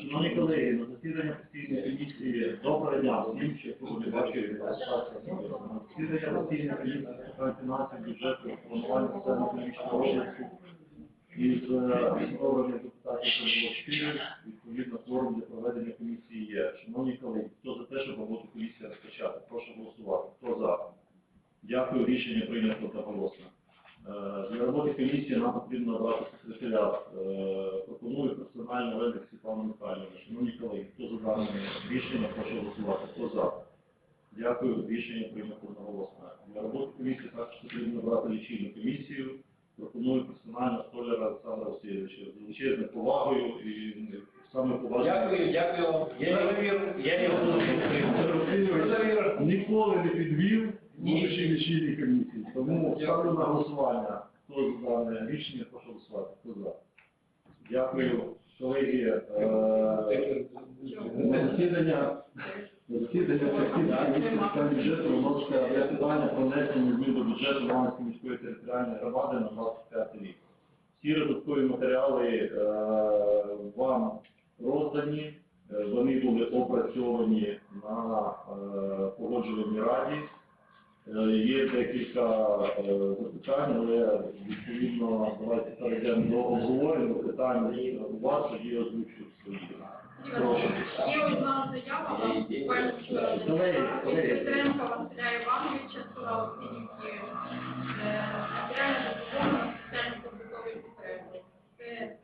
Шановні колеги, на засідання постійної комісії доброго дня всім, що кого не бачив. На засідання постійної комісії з питань фінансів, бюджету, планування соціально-економічного розвитку із е, депутатів це було 4, відповідно, форум для проведення комісії є. Шановні колеги, хто за те, щоб роботу комісії розпочати? Прошу голосувати. Хто за? Дякую, рішення прийнято одноголосно. Е, Для роботи комісії нам потрібно набрати секретаріат. Е, Пропоную персонально Лебедь Світлану Михайлівну. Шановні колеги, хто за дане рішення, прошу голосувати. Хто за? Дякую, рішення прийнято одноголосно. Для роботи комісії також потрібно набрати лічильну комісію. Пропоную персонально Столяра Олександра Васильовича з величезною повагою і саме поважною. Дякую, дякую. Я не буду підтримувати. Ніколи не підвів Ні. вищій комісії. Тому ставлю на голосування. Хто за дане рішення, прошу голосувати. Хто за? Дякую, колеги. Е, На засідання засідання бюджету виноситься питання про внесення змін до бюджету Іванської міської територіальної громади на 25 рік. Всі додаткові матеріали е, вам роздані, Е, вони були опрацьовані на погоджувальній раді. Е, Є декілька е, запитань, але відповідно давайте перейдемо до обговорення питань у вас, тоді озвучують свої. Прошу. Є одна заява, вам буквально вчора. Петренка Василя Івановича, села Оцінівки, матеріальна допомога соціально-побутової потреби. Це,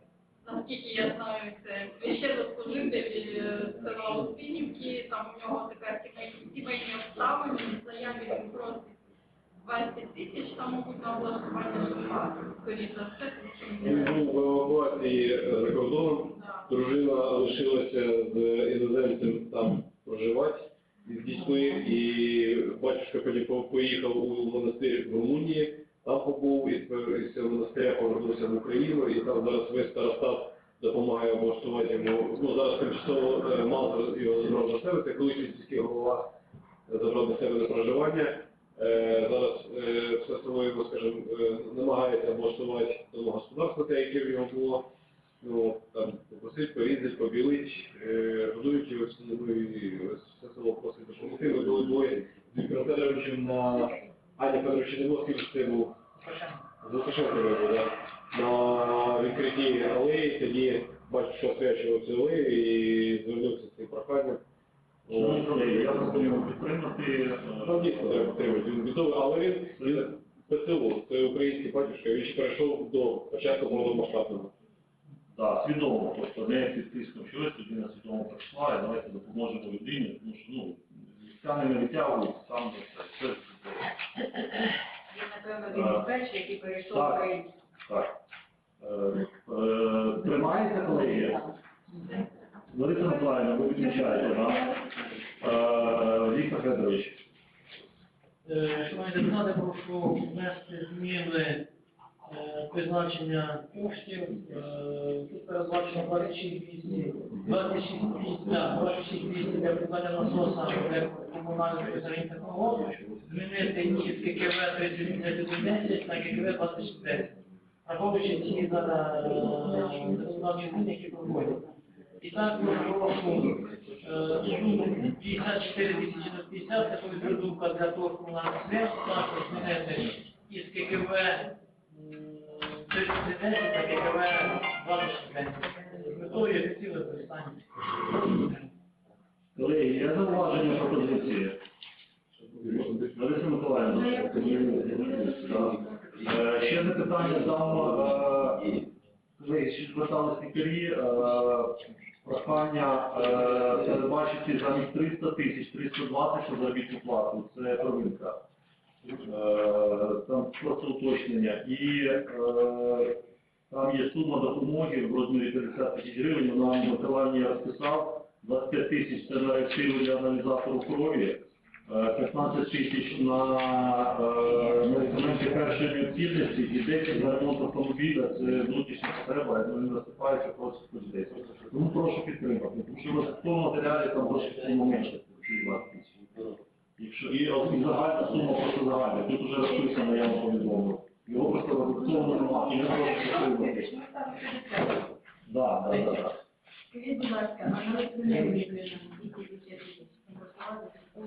наскільки я знаю, це ще заслужитель е, села Оцінівки, там у нього тепер сімейні- сімейні обставини, в заяві він просить 20 тисяч, там, мабуть, на облаштування житла, скоріше за все, тому що він Він був в евакуації е, за кордоном, дружина лишилася з іноземцем там проживати з дітьми, і батюшка поїхав у монастир в Румунії, там побув, і цього монастиря повернувся в Україну, і там зараз весь старостат допомагає облаштувати йому. Ну, зараз тимчасово е, його забрав на себе, це колишній сільський голова забрав на себе на проживання. Е, Зараз е, все його, скажімо, е, намагається облаштувати домогосподарство, те, яке в нього було. Ну, там попросить, порізать, побілить, всі, ну, все село просить допомогти. Ми були двоє з Віктором на Аня Федорович Демовський, це був був, да? на відкритті алеї, тоді батюшка освячував цю алею і звернувся з цим проханням. Шановні колеги, я пропоную підтримати. е, дійсно треба підтримати, він відомий, але він, він ПЦУ, це український батюшка, він ще перейшов до початку повномасштабного. Так, свідомо, тобто не під тиском чогось, людина свідомо прийшла, і давайте допоможемо людині, тому що ну, місця не витягують, сам за це. Це чудово. Він, напевно, він перший, який перейшов Так. в Україну. Так. Е, е, Тримається, колеги? Лариса Миколаївна, ви відмічаєте, так? Е, Віктор Федорович. Е, Шановні депутати, прошу внести зміни е, призначення коштів. Е, Тут передбачено 26 200, 26 200, для придбання насоса для комунальної безпеки технологій, змінити із ККВ 3010 на ККВ 2610. Враховуючи ці зараз е, законодавчі зміни, які проходять. І також прошу е, 54 тисячі 50, це повідомка для того комунальних средств, також змінити із ККВ м, 3010 на ККВ 26 з метою ефективного використання. Колеги, є зауваження пропозиції? Лариса Миколаївна. Е, Ще одне питання там, е, колеги, ще звертались лікарі, е, прохання е, передбачити замість 300 тисяч, 320 за заробітну плату, це первинка. Е, Там просто уточнення. І е, там є сума допомоги в розмірі 50 тисяч гривень, вона я розписав. 25 тисяч це на реактиву для аналізатору крові, 15 тисяч на медикаменти першої необхідності і 10 на ремонт автомобіля, це внутрішня потреба, я думаю, він розсипається просто 10. Тому прошу підтримати, тому що в такому матеріалі там досить сума менше, ніж 20 тисяч. Якщо і, і загальна сума просто загальна, тут вже розписано, я вам повідомив. Його просто додатково немає, і не прошу підтримати. Так, так, так. Скажіть, будь ласка, а на є?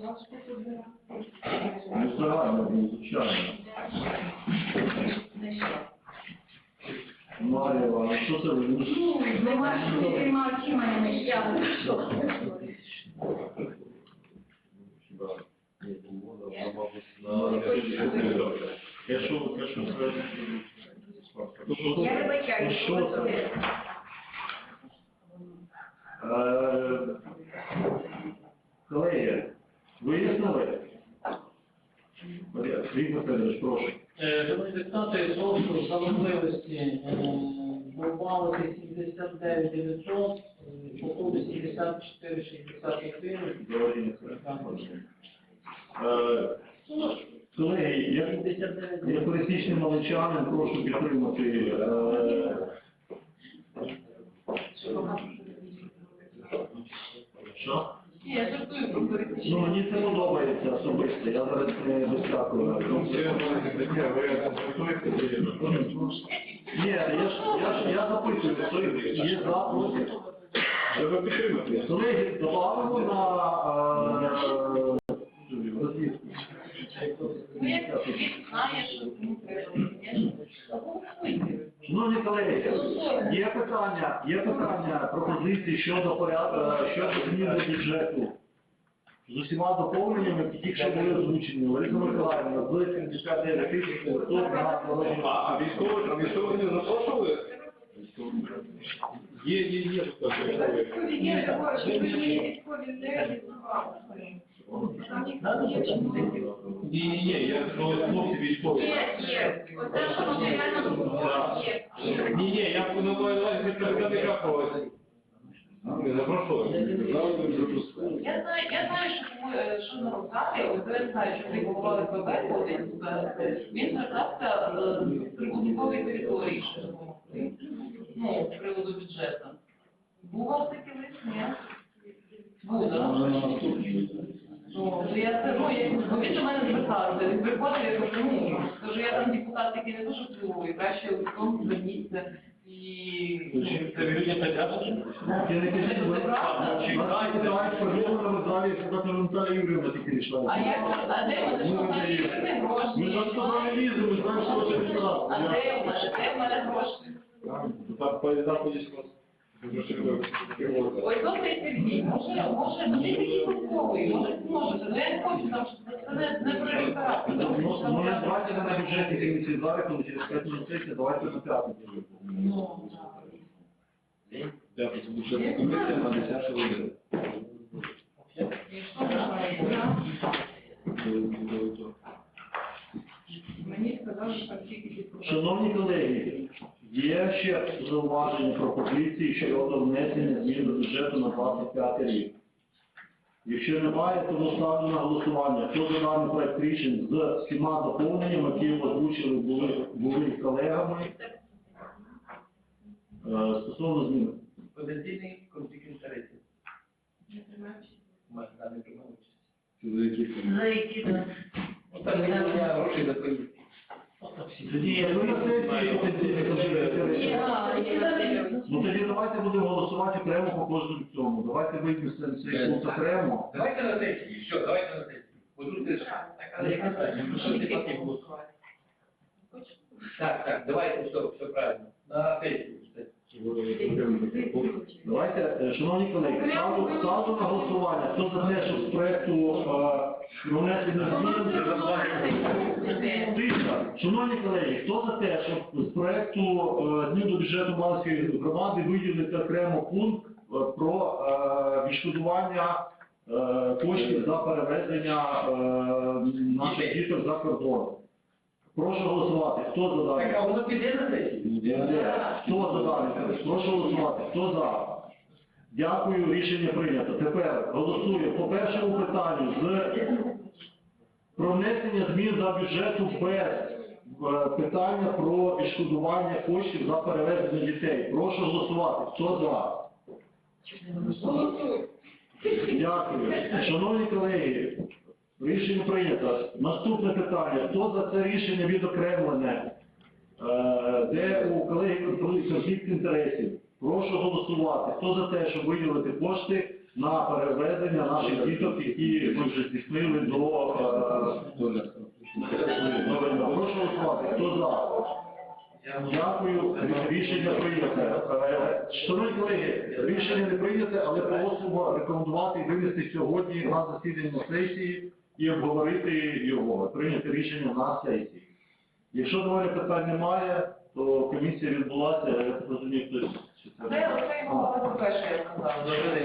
Було? Ну, загально, звичайно. Не що? Марія Івановна, що це ви? Ну, нема що приймав очима, не я. Що? Я що, я що, Я вибачаю, що ви це? зробили. Е, Колеги, вияснили? Сергій Васильович, прошу. Е, Шановні депутати, прошу за можливості добавити 79 900, е, походу 74 61. Говоріння. Е, Колеги, я 79 Я пересічний маличанин, прошу підтримати. е, Що? Ні, я жартую про Ну, пересічення. мені це подобається особисто, я зараз не вискакую. Ні, я ж, я ж, я запитую, хто є за, проти. Колеги, добавимо на е, розвідку. Ну, як він знає, що? Голосуйте. Шановні колеги, є питання, є питання, пропозиції щодо порядку, щодо змін до бюджету. З усіма доповненнями, які тільки що були озвучені. Лариса Миколаївна, з 79 тисяч 100 на. А військових, а військових не запрошували? Є, є, є. військові. Є що ви є військові не Там ніхто є чиновників. Ні, ні, ні, я про хлопці військові. Є, є. Оце, що матеріально допомога є. Ні, ні, я на увазі представника когось. Не запрошували. Я знаю, я знаю, що тому, е, що на руках, от я знаю, що голова ВПБ ходить, е, він звертався е, з прибудинкової території, що ну, з приводу бюджету. Був у вас такий лист, ні? Був, так? Ну, то я це, ну, я, ну, він до мене звертався, він приходить, я кажу, ну, кажу, я там депутат, який не дуже впливовий, краще листом зверніться і... ну. А як, а де вони, гроші? Ми ми знаємо, що це. А де в мене, гроші? Так, по Ой, добрий Сергій, може, може, ну ти такий військовий, може зможете, ну я не хочу там, щоб це не, не про реферат. Ну, ну, не давайте не на бюджетні комісії зараз, коли через 5 минут сесія, давайте на п'ятницю. Ну, Дякую, це бюджетна комісія на 10 хвилин. і що можна? Мені сказали, що тільки. Шановні колеги, є ще зауваження пропозиції щодо внесення змін до бюджету на 25 рік. Якщо немає, то ставлю на голосування. Хто за даний проект рішень з всіма доповненнями, які озвучили були, були колегами е, стосовно змін. Потенційний конфлікт інтересів. Може, там не приймав участь. За які? Ну, там не немає грошей за поїздки. Тоді Є, а, Ну тоді давайте будемо голосувати прямо по кожному цьому. Давайте винесемо цей пункт окремо. Давайте на сесії, все, давайте на сесії. Так, я ну що ти голосувати? Так, так, давайте, все, все правильно. На сесії. Давайте, е, шановні колеги, ставлю, на голосування. Хто за те, щоб з проекту Тиша. Шановні колеги, хто за те, щоб з проекту е, до бюджету Малської громади виділити окремо пункт е, про е, відшкодування коштів за перевезення наших діток за кордон? Прошу голосувати. Хто за Так, а воно піде на сесію? Хто за? Прошу голосувати. Хто за? Дякую, рішення прийнято. Тепер голосуємо по першому питанню з про внесення змін за бюджету без е, питання про відшкодування коштів за перевезення дітей. Прошу голосувати. Хто за? Дякую. Шановні колеги, рішення прийнято. Наступне питання. Хто за це рішення відокремлене? Е, Де у колеги конфлікт інтересів? Прошу голосувати. Хто за те, щоб виділити кошти на переведення наших діток, які ми вже здійснили до е, до війни? Прошу голосувати. Хто за? Дякую. Рішення прийнято. Е, Шановні колеги, рішення не прийняте, але просимо рекомендувати винести сьогодні на засідання сесії і обговорити його. Прийняти рішення на сесії. Якщо до мене питань немає, то комісія відбулася, я розумію, хтось. Це- перше, я сказала. Добрий день.